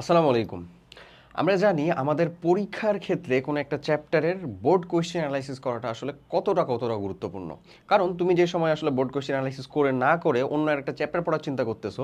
আসসালামু আলাইকুম। আমরা জানি আমাদের পরীক্ষার ক্ষেত্রে কোনো একটা চ্যাপ্টারের বোর্ড কোয়েশ্চেন অ্যানালাইসিস করাটা আসলে কতটা কতটা গুরুত্বপূর্ণ। কারণ তুমি যে সময় আসলে বোর্ড কোয়েশ্চেন অ্যানালাইসিস করে না করে অন্য একটা চ্যাপ্টার পড়ার চিন্তা করতেছো,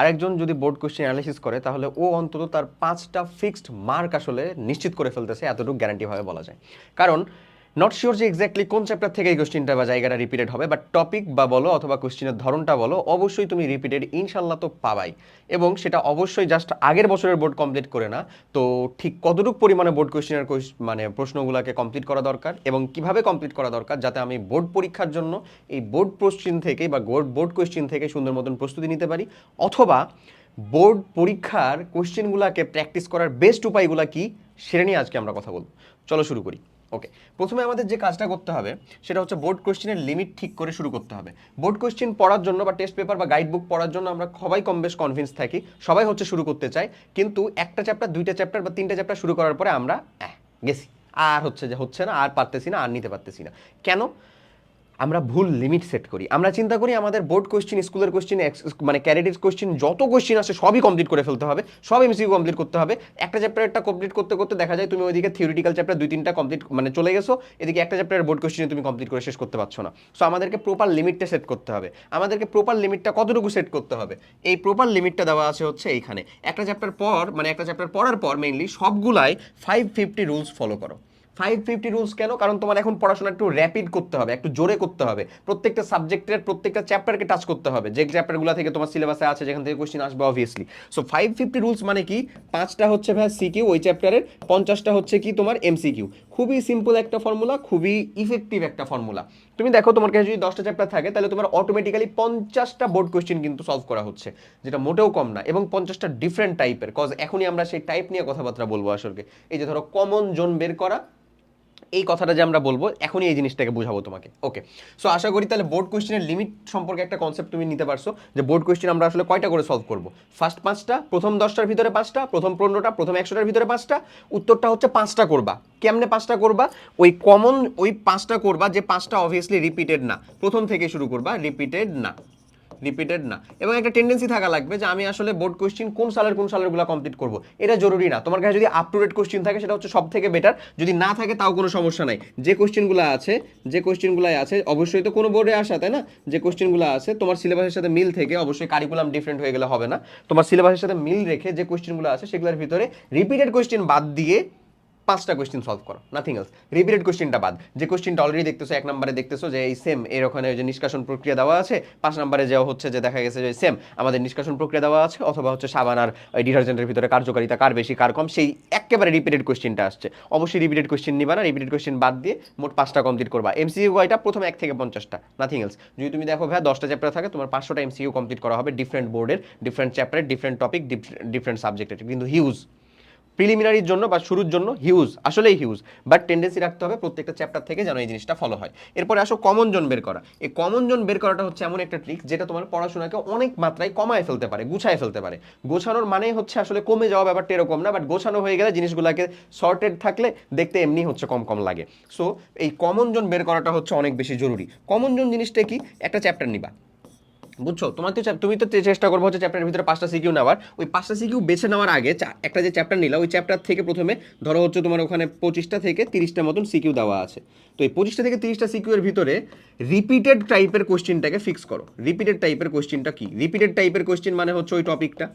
আরেকজন যদি বোর্ড কোয়েশ্চেন অ্যানালাইসিস করে, তাহলে ও অন্তত তার পাঁচটা ফিক্সড মার্ক আসলে নিশ্চিত করে ফেলতেছে, এতটুকু গ্যারান্টিভাবে বলা যায়। কারণ নট শিওর যে এক্স্যাক্টলি কোন চ্যাপ্টার থেকে এই কোশ্চেনটা বা জায়গাটা রিপিটেড হবে বাট টপিক বা বলো অথবা কোশ্চেনের ধরনটা বলো, অবশ্যই তুমি রিপিটেড ইনশাল্লাহ তো পাবাই। এবং সেটা অবশ্যই জাস্ট আগের বছরের বোর্ড কমপ্লিট করে না। তো ঠিক কতটুকু পরিমাণে বোর্ড কোশ্চেনের মানে প্রশ্নগুলোকে কমপ্লিট করা দরকার এবং কীভাবে কমপ্লিট করা দরকার যাতে আমি বোর্ড পরীক্ষার জন্য এই বোর্ড কোশ্চেন থেকে বা বোর্ড কোশ্চেন থেকে সুন্দর মতন প্রস্তুতি নিতে পারি? অথবা বোর্ড পরীক্ষার কোশ্চেনগুলোকে প্র্যাকটিস করার বেস্ট উপায়গুলো কি? সেটা নিয়ে আজকে আমরা কথা বলব। চলো শুরু করি। ওকে প্রথমে আমাদের যে কাজটা করতে হবে, সেটা হচ্ছে বোর্ড কোশ্চেনের লিমিট ঠিক করে শুরু করতে হবে। বোর্ড কোশ্চেন পড়ার জন্য বা টেস্ট পেপার বা গাইড বুক পড়ার জন্য আমরা সবাই কম বেশ কনভিন্স থাকি, সবাই হচ্ছে শুরু করতে চাই কিন্তু একটা চ্যাপ্টার দুইটা চ্যাপ্টার বা তিনটা চ্যাপ্টার শুরু করার পরে আমরা গেছি। আর হচ্ছে যে হচ্ছে না, আর পারতেছি না, আর নিতে পারতেছি না। কেন? আমরা ভুল লিমিট সেট করি। আমরা চিন্তা করি আমাদের বোর্ড কোশ্চেন স্কুলের কোশ্চেন মানে ক্যারেডির কোশ্চেন যত কোশ্চেন আছে সবই কমপ্লিট করে ফেলতে হবে, সব এমসিকিউ কমপ্লিট করতে হবে। একটা চ্যাপ্টারটা কমপ্লিট করতে করতে দেখা যায় তুমি ওইদিকে থিওরিটিক্যাল চ্যাপ্টার দুই, তিনটা কমপ্লিট মানে চলে গেছো, এদিকে একটা চ্যাপ্টারের বোর্ড কোশ্চেন তুমি কমপ্লিট করে শেষ করতে পারছ না। সো আমাদেরকে প্রপার লিমিটটা সেট করতে হবে। আমাদেরকে প্রপার লিমিটটা কতটুকু সেট করতে হবে? এই প্রপার লিমিটটা দেওয়া আছে হচ্ছে এইখানে। একটা চ্যাপ্টার পর মানে একটা চ্যাপ্টার পড়ার পর মেইনলি সবগুলাই ফাইভ ফিফটি রুলস ফলো করো। ফাইভ ফিফটি রুলস কেন? কারণ তোমার এখন পড়াশোনা একটু র্যাপিড করতে হবে, একটু জোরে করতে হবে। প্রত্যেকটা সাবজেক্টের প্রত্যেকটা চ্যাপ্টারকে টাচ করতে হবে। যে চ্যাপ্টারগুলো থেকে তোমার সিলেবাসে আছে, যেখান থেকে কোশ্চেন আসবে obviously so five fifty rules মানে কি? পাঁচটা হচ্ছে ভাই সিকিউ ওই চ্যাপ্টারের পঞ্চাশটা হচ্ছে কি তোমার এমসিকিউ খুবই সিম্পল একটা ফর্মুলা খুবই ইফেক্টিভ একটা ফর্মুলা তুমি দেখো তোমার কাছে যদি দশটা চ্যাপ্টার থাকে, তাহলে তোমার অটোমেটিক্যালি পঞ্চাশটা বোর্ড কোয়েশ্চেন কিন্তু সলভ করা হচ্ছে, যেটা মোটেও কম না, এবং পঞ্চাশটা ডিফারেন্ট টাইপের কজ এখনই আমরা সেই টাইপ নিয়ে কথাবার্তা বলব আসলে এই যে ধরো কমন জোন বের করা এই কথাটা যে আমরা বলব, এখনই এই জিনিসটাকে বোঝাবো তোমাকে। ওকে সো আশা করি তাহলে বোর্ড কোয়েশ্চেনের লিমিট সম্পর্কে একটা কনসেপ্ট তুমি নিতে পারছ, যে বোর্ড কোয়েশ্চেন আমরা আসলে কয়টা করে সলভ করব? ফার্স্ট পাঁচটা, প্রথম দশটার ভিতরে পাঁচটা, প্রথম পনেরোটা, প্রথম একশোটার ভিতরে পাঁচটা, উত্তরটা হচ্ছে পাঁচটা করবা। কেমনে পাঁচটা করবা? ওই কমন ওই পাঁচটা করবা, যে পাঁচটা অবভিয়াসলি রিপিটেড না। প্রথম থেকে শুরু করবা রিপিটেড না। রিপিটেড না। এবং একটা টেন্ডেন্সি থাকা লাগবে যে আমি আসলে বোর্ড কোশ্চেন কোন সালের কোন সালেরগুলো কমপ্লিট করব। এটা জরুরি না। তোমার কাছে যদি আপ টু ডেট কোশ্চেন থাকে, সেটা হচ্ছে সব থেকে বেটার যদি না থাকে, তাও কোনো সমস্যা নাই। যে কোশ্চেনগুলো আছে, যে কোশ্চেনগুলো আছে, অবশ্যই তো কোনো বোর্ডে আসা, তাই না? যে কোশ্চেনগুলো আছে, তোমার সিলেবাসের সাথে মিল থেকে অবশ্যই কারিকুলাম ডিফারেন্ট হয়ে গেলে হবে না। তোমার সিলেবাসের সাথে মিল রেখে যে কোশ্চেনগুলো আছে, সেগুলোর ভিতরে রিপিটেড কোশ্চেন বাদ দিয়ে পাঁচটা কোয়েশ্চেন সলভ করো নাথিং এলস রিপিটেড কোয়েশ্চেনটা বাদ। যে কোয়েশ্চেনটা অলরেডি দেখতেছো, এক নম্বরে দেখতেছো যে এই সেম এর ওখানে যে নিষ্কাশন প্রক্রিয়া দেওয়া আছে, পাঁচ নম্বরে যাওয়া হচ্ছে যে দেখা গেছে যে সেম আমাদের নিষ্কাশন প্রক্রিয়া দেওয়া আছে, অথবা হচ্ছে সাবান আর ডিটারজেন্টের ভিতরে কার্যকারিতা কার বেশি, কার কম, সেই একেবারে রিপিটেড কোয়েশ্চেনটা আসছে। অবশ্যই রিপিটেড কোয়েশ্চেন নিবা না রিপিটেড কোয়েশ্চেন বাদ দিয়ে মোট পাঁচটা কমপ্লিট করবা। এমসিইউ কয়টা প্রথম এক থেকে পঞ্চাশটা নাথিং এলস যদি তুমি দেখো ভাই দশটা চ্যাপ্টার থাকে, তোমার পাঁচশোটা এমসিইউ কমপ্লিট করা হবে ডিফারেন্ট বোর্ডের ডিফারেন্ট চ্যাপ্টারের ডিফারেন্ট টপিক ডিফারেন্ট সাবজেক্টের কিন্তু হিউজ প্রিলিমিনারির জন্য বা শুরুর জন্য হিউজ, আসলেই হিউজ বাট টেন্ডেন্সি রাখতে হবে প্রত্যেকটা চ্যাপ্টার থেকে যেন এই জিনিসটা ফলো হয়। এরপরে আসো কমন জোন বের করা। এই কমন জোন বের করাটা হচ্ছে এমন একটা ট্রিক যেটা তোমার পড়াশোনাকে অনেক মাত্রায় কমায় ফেলতে পারে, গুছায় ফেলতে পারে। গোছানোর মানে হচ্ছে আসলে কমে যাওয়া ব্যাপারটা এরকম না বাট গোছানো হয়ে গেলে জিনিসগুলোকে শর্টেড থাকলে দেখতে এমনি হচ্ছে কম কম লাগে। সো এই কমন জোন বের করাটা হচ্ছে অনেক বেশি জরুরি। কমন জোন জিনিসটা কি? একটা চ্যাপ্টার নিবা। বুঝছ? তোমার তো তুমি তো চেষ্টা করব হচ্ছে চ্যাপ্টারের ভিতরে পাঁচটা সিকিউ নেওয়ার। ওই পাঁচটা সিকিউ বেছে নেওয়ার আগে একটা যে চ্যাপ্টার নিলাম ওই চ্যাপ্টার থেকে প্রথমে ধরো হচ্ছে তোমার ওখানে পঁচিশটা থেকে তিরিশটা মতন সিকিউ দেওয়া আছে। তো এই পঁচিশটা থেকে তিরিশটা সিকিউ এর ভিতরে রিপিটেড টাইপের কোশ্চেনটাকে ফিক্স করো। রিপিটেড টাইপের কোশ্চেনটা কি? রিপিটেড টাইপের কোশ্চেন মানে হচ্ছে ওই টপিকটা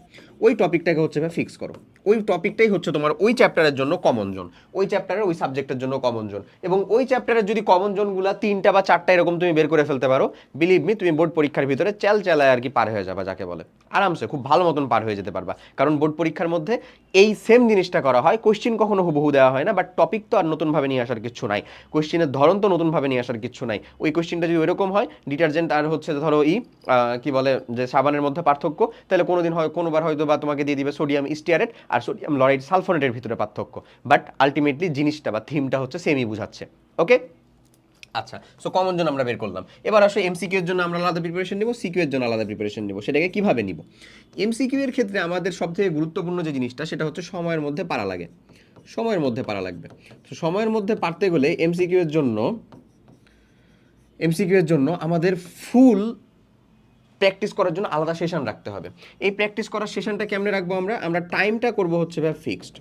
ওই টপিকটাকে হচ্ছে ফিক্স করো। ওই টপিকটাই হচ্ছে তোমার ওই চ্যাপ্টারের জন্য কমন জোন ওই চ্যাপ্টারের ওই সাবজেক্টের জন্য কমন জোন এবং ওই চ্যাপ্টারের যদি কমন জোনগুলো তিনটা বা চারটা এরকম তুমি বের করে ফেলতে পারো বিলিভ মি তুমি বোর্ড পরীক্ষার ভিতরে চাল চালায় আর কি পার হয়ে যাবে যাকে বলে। আরামসে, খুব ভালো মতন পার হয়ে যেতে পারবা। কারণ বোর্ড পরীক্ষার মধ্যে এই সেম জিনিসটা করা হয় কোশ্চিন কখনো হুবহু দেওয়া হয় না বাট টপিক তো আর নতুনভাবে নিয়ে আসার কিছু নাই। কোশ্চিনের ধরন তো নতুনভাবে নিয়ে আসার কিছু নাই। ওই কোশ্চিনটা যদি ওইরকম হয় ডিটারজেন্ট আর হচ্ছে ধরো ই কি বলে যে সাবানের মধ্যে পার্থক্য, তাহলে কোনোদিন হয়, কোনোবার হয়তো বা তোমাকে দিয়ে দিবে সোডিয়াম স্টিয়ারেট আর সোডিয়াম লরাইড সালফোনেটের ভিতরে পার্থক্য। বাট আলটিমেটলি জিনিসটা বা থিমটা হচ্ছে সেমই বুঝাচ্ছে। ওকে? আচ্ছা সো কমন জন্য আমরা বের করলাম। এবার আসলে এমসিকিউ এর জন্য আমরা আলাদা প্রিপারেশন নিব সিকিউ এর জন্য আলাদা প্রিপারেশন নিব। সেটাকে কীভাবে নিব? এমসিকিউ এর ক্ষেত্রে আমাদের সবথেকে গুরুত্বপূর্ণ যে জিনিসটা, সেটা হচ্ছে সময়ের মধ্যে পারা লাগে। সময়ের মধ্যে পারা লাগবে। তো সময়ের মধ্যে পারতে গেলে এমসিকিউ এর জন্য এমসিকিউ এর জন্য আমাদের ফুল প্র্যাকটিস করার জন্য আলাদা সেশন রাখতে হবে। এই প্র্যাকটিস করার সেশনটা কেমনে রাখব আমরা? আমরা টাইমটা করব হচ্ছে ভাই ফিক্সড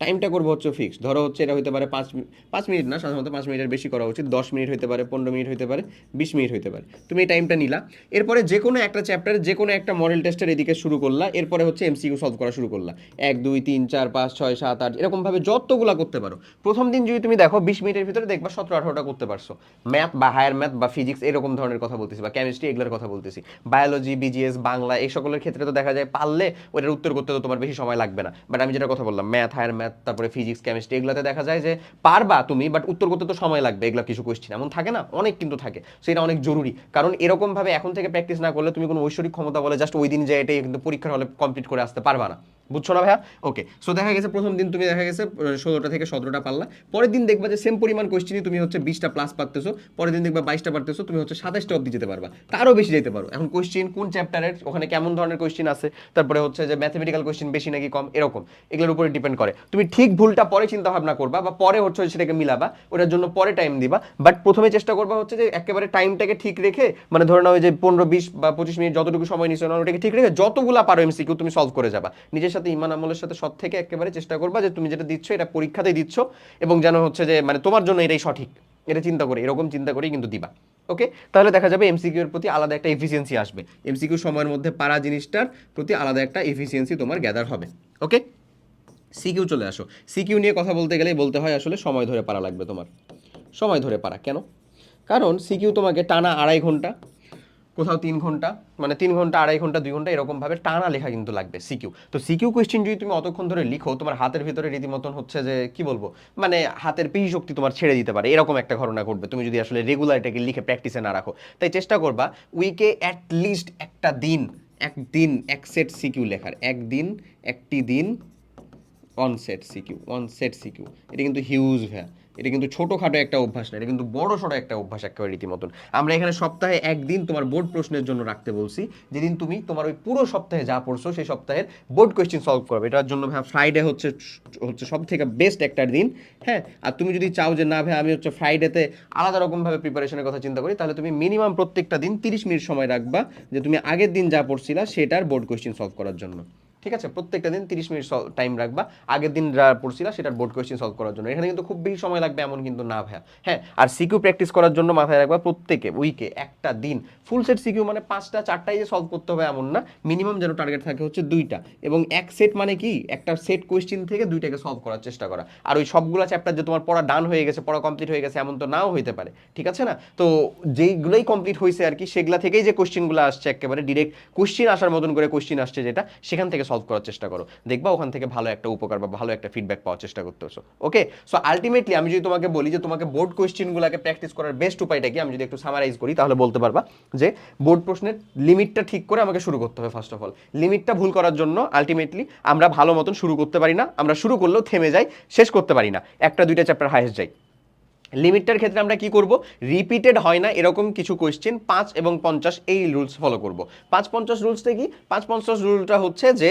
টাইমটা করব হচ্ছে ফিক্সড ধরো হচ্ছে এটা হতে পারে পাঁচ পাঁচ মিনিট না, সাধারণত পাঁচ মিনিটের বেশি করা উচিত, দশ মিনিট হতে পারে, পনেরো মিনিট হতে পারে, বিশ মিনিট হতে পারে। তুমি এই টাইমটা নিলা। এরপরে যে কোনো একটা চ্যাপ্টারে যে কোনো একটা মডেল টেস্টের এদিকে শুরু করলা, এরপরে হচ্ছে এমসিকিউ সলভ করা শুরু করলা। এক, দুই, তিন, চার, পাঁচ, ছয়, সাত, আট, এরকমভাবে যতগুলা করতে পারো। প্রথম দিন যদি তুমি দেখো, বিশ মিনিটের ভিতরে দেখবা সতেরো, আঠারোটা করতে পারছ। ম্যাথ বা হায়ার ম্যাথ বা ফিজিক্স এরকম ধরনের কথা বলতেছি বা কেমিস্ট্রি এগুলোর কথা বলতেছি। বায়োলজি বিজিএস বাংলা, এই সকলের ক্ষেত্রে তো দেখা যায়, পারলে ওটার উত্তর করতে তো তোমার বেশি সময় লাগবে না। বাট আমি যেটা কথা বললাম ম্যাথ হায়ার ম্যাথ তারপরে ফিজিক্স কেমিস্ট্রি এগুলোতে দেখা যায় যে পারবা তুমি বাট উত্তর করতে তো সময় লাগবে, এগুলো কিছু কোয়েশ্চেন এমন থাকে না, অনেক কিন্তু থাকে সো এটা অনেক জরুরি। কারণ এরকম ভাবে এখন থেকে প্র্যাকটিস না করলে তুমি কোনো ঐশ্বরিক ক্ষমতা বলে জাস্ট ওই দিন যে এটাই কিন্তু পরীক্ষার হলে কমপ্লিট করে আসতে পারবা না। বুঝছ না ভাইয়া? ওকে সো দেখা গেছে প্রথম দিন তুমি দেখা গেছে ষোলোটা থেকে সতেরোটা পারলা। পরের দিন দেখবা যে সেম পরিমাণ কোয়েশ্চেনই তুমি হচ্ছে বিশটা প্লাস পারতেছো, পরের দিন দেখবা বাইশটা পারতেছো, তুমি হচ্ছে সাতাশটা অব্দি যেতে পারবা। তারও বেশি যেতে পারো। এখন কোয়েশ্চেন কোন চ্যাপ্টারের ওখানে কেমন ধরনের কোয়েশ্চেন আছে, তারপরে হচ্ছে যে ম্যাথমেটিক্যাল কোয়েশ্চেন বেশি নাকি কম, এরকম। এগুলোর উপরে ডিপেন্ড করে। তুমি ঠিক ভুলটা পরে চিন্তা ভাবনা করবা বা পরে হচ্ছে সেটাকে মিলাবা, ওটার জন্য পরে টাইম দিবা। বাট প্রথমে চেষ্টা করবা হচ্ছে যে একেবারে টাইমটাকে ঠিক রেখে মানে ধরে নাও যে পনেরো, বিশ বা পঁচিশ মিনিট যতটুকু সময় নিচ্ছে ওটাকে ঠিক রেখে যতগুলা পারো এমসিকিউ তুমি সলভ করে যাবা। নিজের সাথে, ইমান আমলের সাথে সৎ থেকে একেবারে চেষ্টা করবা যে তুমি যেটা দিচ্ছ, এটা পরীক্ষাতেই দিচ্ছ এবং যেন হচ্ছে যে মানে তোমার জন্য এটাই সঠিক। এটা চিন্তা করে, এরকম চিন্তা করেই কিন্তু দিবা। ওকে? তাহলে দেখা যাবে এমসিকিউ এর প্রতি আলাদা একটা এফিসিয়েন্সি আসবে। এমসিকিউ সময়ের মধ্যে পারা জিনিসটার প্রতি আলাদা একটা এফিসিয়েন্সি তোমার গ্যাদার হবে। ওকে? সিকিউ চলে আসো। সিকিউ নিয়ে কথা বলতে গেলেই বলতে হয় আসলে সময় ধরে পারা লাগবে তোমার। সময় ধরে পারা। কেন? কারণ সিকিউ তোমাকে টানা আড়াই ঘণ্টা কোথাও তিন ঘণ্টা মানে তিন ঘণ্টা, আড়াই ঘণ্টা, দুই ঘণ্টা এরকমভাবে টানা লেখা কিন্তু লাগবে সিকিউ তো সিকিউ কোয়েশ্চেন যদি তুমি অতক্ষণ ধরে লিখো, তোমার হাতের ভিতরে রীতিমতন হচ্ছে যে, কি বলব? মানে হাতের পেশি শক্তি তোমার ছেড়ে দিতে পারে, এরকম একটা ঘটনা ঘটবে। তুমি যদি আসলে রেগুলার এটাকে লিখে প্র্যাকটিসে না রাখো। তাই চেষ্টা করবা উইকে অ্যাট লিস্ট একটা দিন, একদিন এক সেট সিকিউ লেখার। একদিন, একটি দিন one set CQ one set CQ এটা কিন্তু হিউজ ভ্যা এটা কিন্তু ছোটোখাটো একটা অভ্যাস না, এটা কিন্তু বড় সড়ো একটা অভ্যাস একেবারে রীতিমতন। আমরা এখানে সপ্তাহে একদিন তোমার বোর্ড প্রশ্নের জন্য রাখতে বলছি, যেদিন তুমি তোমার ওই পুরো সপ্তাহে যা পড়ছো সেই সপ্তাহের বোর্ড কোয়েশ্চেন সলভ করবে। এটার জন্য ভাই ফ্রাইডে হচ্ছে হচ্ছে সব থেকে বেস্ট একটা দিন হ্যাঁ? আর তুমি যদি চাও যে না ভাই আমি হচ্ছে ফ্রাইডেতে আলাদা রকমভাবে প্রিপারেশনের কথা চিন্তা করি, তাহলে তুমি মিনিমাম প্রত্যেকটা দিন তিরিশ মিনিট সময় রাখবা যে তুমি আগের দিন যা পড়ছিলা সেটার বোর্ড কোয়েশ্চেন সলভ করার জন্য। ঠিক আছে? প্রত্যেকটা দিন তিরিশ মিনিট টাইম রাখবা। আগের দিন যা পড়ছিলা সেটার বোর্ড কোয়েশ্চেন সলভ করার জন্য। এখানে কিন্তু খুব বেশি সময় লাগবে এমন কিন্তু না, ভাইয়া। হ্যাঁ আর সিকিউ প্র্যাকটিস করার জন্য মাথায় রাখবা প্রত্যেকে উইকে একটা দিন। ফুল সেট সিকিউ মানে পাঁচটা, চারটাই যে সলভ করতে হবে এমন না। মিনিমাম যেন টার্গেট থাকে হচ্ছে দুইটা। এবং এক সেট মানে কি? একটা সেট কোয়েশ্চেন থেকে দুইটাকে সলভ করার চেষ্টা করা। আর ওই সবগুলো চ্যাপ্টার যে তোমার পড়া ডান হয়ে গেছে, পড়া কমপ্লিট হয়ে গেছে, এমন তো নাও হইতে পারে। ঠিক আছে না? তো যেইগুলোই কমপ্লিট হয়েছে আর কি, সেগুলা থেকেই যে কোশ্চেনগুলো আসছে একেবারে ডিরেক্ট কোশ্চেন আসার মতন করে কোশ্চেন আসছে যেটা, সেখান থেকে সলভ করার চেষ্টা করো। দেখবা ওখান থেকে ভালো একটা উপকার বা ভালো একটা ফিডব্যাক পাওয়ার চেষ্টা করতেছো। ওকে সো আলটিমেটলি আমি যদি তোমাকে বলি যে তোমাকে বোর্ড কোশ্চেনগুলোকে প্র্যাকটিস করার বেস্ট উপায়টা কি, আমি যদি একটু সামারাইজ করি, তাহলে বলতে পারবা যে বোর্ড প্রশ্নের লিমিটটা ঠিক করে আমাকে শুরু করতে হবে ফার্স্ট অফ অল লিমিটটা ভুল করার জন্য আলটিমেটলি আমরা ভালো মতন শুরু করতে পারি না, আমরা শুরু করলেও থেমে যাই, শেষ করতে পারি না। একটা, দুইটা চ্যাপ্টার হাইস্ট যাই। লিমিটটার ক্ষেত্রে আমরা কি করব? রিপিটেড হয় না এরকম কিছু কোয়েশ্চেন পাঁচ এবং পঞ্চাশ এই রুলস ফলো করব। পাঁচ পঞ্চাশ রুলসটা কি? পাঁচ পঞ্চাশ রুলটা হচ্ছে যে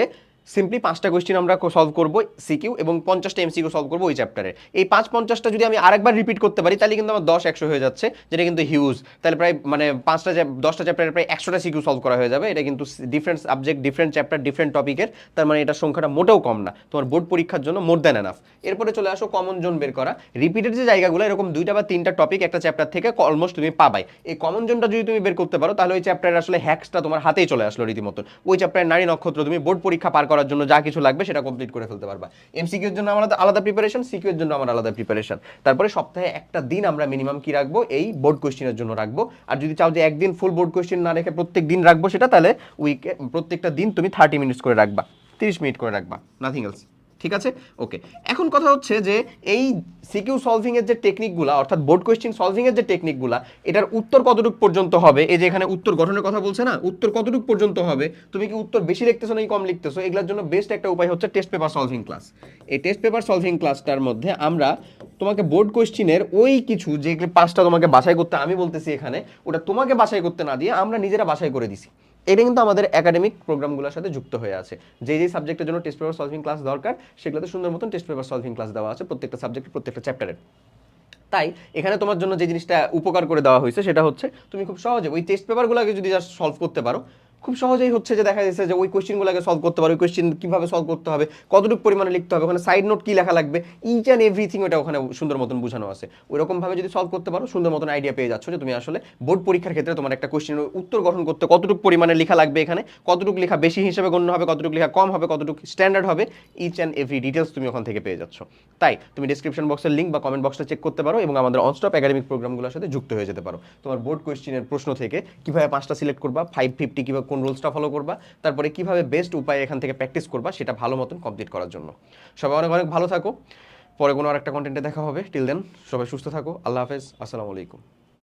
সিম্পলি পাঁচটা কোয়েশ্চেন আমরা সলভ করব সিকিউ এবং পঞ্চাশটা এমসিকিউ সলভ করব ওই চ্যাপ্টারে এই পাঁচ পঞ্চাশটা যদি আমি আরেকবার রিপিট করতে পারি, তাহলে কিন্তু আমার দশ একশো হয়ে যাচ্ছে, যেটা কিন্তু হিউজ তাহলে প্রায় মানে পাঁচটা দশটা চ্যাপ্টারে প্রায় একশোটা সিকিউ সলভ করা হয়ে যাবে। এটা কিন্তু different subject different chapter different টপিকের তার মানে এটার সংখ্যাটা মোটেও কম না। তোমার বোর্ড পরীক্ষার জন্য মোর দ্যান এনাফ এরপরে চলে আসো কমন জোন বের করা। রিপিটেড যে জায়গাগুলো, এরকম দুইটা বা তিনটা টপিক একটা চ্যাপ্টার থেকে অলমোস্ট তুমি পাবাই। এই কমন জোনটা যদি তুমি বের করতে পারো, তাহলে ওই চ্যাপ্টারের আসলে হ্যাক্সটা তোমার হাতেই চলে আসলো রীতিমতো ওই চ্যাপ্টারের নারী নক্ষত্র তুমি বোর্ড পরীক্ষা পার করার জন্য যা কিছু লাগবে সেটা কমপ্লিট করে ফেলতে পারবা। এমসিকিউ এর জন্য আলাদা- আলাদা প্রিপারেশন সিকিউ এর জন্য আমার আলাদা প্রিপারেশন তারপরে সপ্তাহে একটা দিন আমরা মিনিমাম কি রাখব? এই বোর্ড কোশ্চেনের জন্য রাখব। আর যদি চাও যে একদিন ফুল বোর্ড কোয়েশ্চেন না রেখে প্রত্যেক দিন রাখব সেটা, তাহলে উইকে প্রত্যেকটা দিন তুমি থার্টি মিনিটস করে রাখবা। তিরিশ মিনিট করে রাখবা। নাথিং এলস ঠিক আছে? ওকে এখন কথা হচ্ছে যে এই সিকিউ সলভিং এর যে টেকনিকগুলা অর্থাৎ বোর্ড কোয়েশ্চেন সলভিং এর যে টেকনিকগুলা এটার উত্তর কতটুকু পর্যন্ত হবে? এই যে এখানে উত্তর গঠনের কথা বলছে না, উত্তর কতটুকু পর্যন্ত হবে? তুমি কি উত্তর বেশি লিখতেছো নাকি কম লিখতেছো? এগুলোর জন্য বেস্ট একটা উপায় হচ্ছে টেস্ট পেপার সলভিং ক্লাস এই টেস্ট পেপার সলভিং ক্লাসটার মধ্যে আমরা তোমাকে বোর্ড কোয়েশ্চেনের ওই কিছু যে পাঁচটা তোমাকে বাছাই করতে আমি বলতেছি এখানে, ওটা তোমাকে বাছাই করতে না দিয়ে আমরা নিজেরা বাছাই করে দিছি। এটা কিন্তু আমাদের একাডেমিক প্রোগ্রামগুলোর সাথে যুক্ত হয়ে আছে। যে যে সাবজেক্টের জন্য টেস্ট পেপার সলভিং ক্লাস দরকার, সেগুলোতে সুন্দর মতন টেস্ট পেপার সলভিং ক্লাস দেওয়া আছে প্রত্যেকটা সাবজেক্টের প্রত্যেকটা চ্যাপ্টারের তাই এখানে তোমার জন্য যে জিনিসটা উপকার করে দেওয়া হয়েছে সেটা হচ্ছে, তুমি খুব সহজে ওই টেস্ট পেপারগুলোকে যদি জাস্ট সলভ করতে পারো খুব সহজেই হচ্ছে যে দেখা যাচ্ছে যে ওই কোয়েশ্চেনগুলোকে সলভ করতে পারো, ওই কোয়েশ্চেন কীভাবে সলভ করতে হবে, কতটুকু পরিমাণে লিখতে হবে, ওখানে সাইড নোট কী লেখা লাগবে ইচ অ্যান্ড এভরিথিং ওটা ওখানে সুন্দর মতন বোঝানো আছে। ওইরকমভাবে যদি সলভ করতে পারো, সুন্দর মতন আইডিয়া পেয়ে যাচ্ছ যে তুমি আসলে বোর্ড পরীক্ষার ক্ষেত্রে তোমার একটা কোয়েশ্চেনের উত্তর গঠন করতে কতটুকু পরিমাণে লেখা লাগবে এখানে, কতটুকু লেখা বেশি হিসেবে গণ্য হবে, কতটুকু লেখা কম হবে, কতটুকু স্ট্যান্ডার্ড হবে ইচ অ্যান্ড এভরি ডিটেলস তুমি ওখান থেকে পেয়ে যাচ্ছ। তাই তুমি ডিসক্রিপশন বক্সের লিঙ্ক বা কমেন্ট বক্সটা চেক করতে পারো এবং আমাদের অনস্টপ একাডেমিক প্রোগ্রামগুলোর সাথে যুক্ত হয়ে যেতে পারো। তোমার বোর্ড কোয়েশ্চেনের প্রশ্ন থেকে কীভাবে পাঁচটা সিলেক্ট করবা ফাইভ ফিফটি কীভাবে কোন রুলসটা ফলো করবা, তারপরে কীভাবে বেস্ট উপায় এখান থেকে প্র্যাকটিস করবা, সেটা ভালো মতন কমপ্লিট করার জন্য। সবাই অনেক অনেক ভালো থাকো। পরে কোনো আর একটা কন্টেন্টে দেখা হবে। টিল দেন সবাই সুস্থ থাকো। আল্লাহ হাফেজ। আসসালামু আলাইকুম।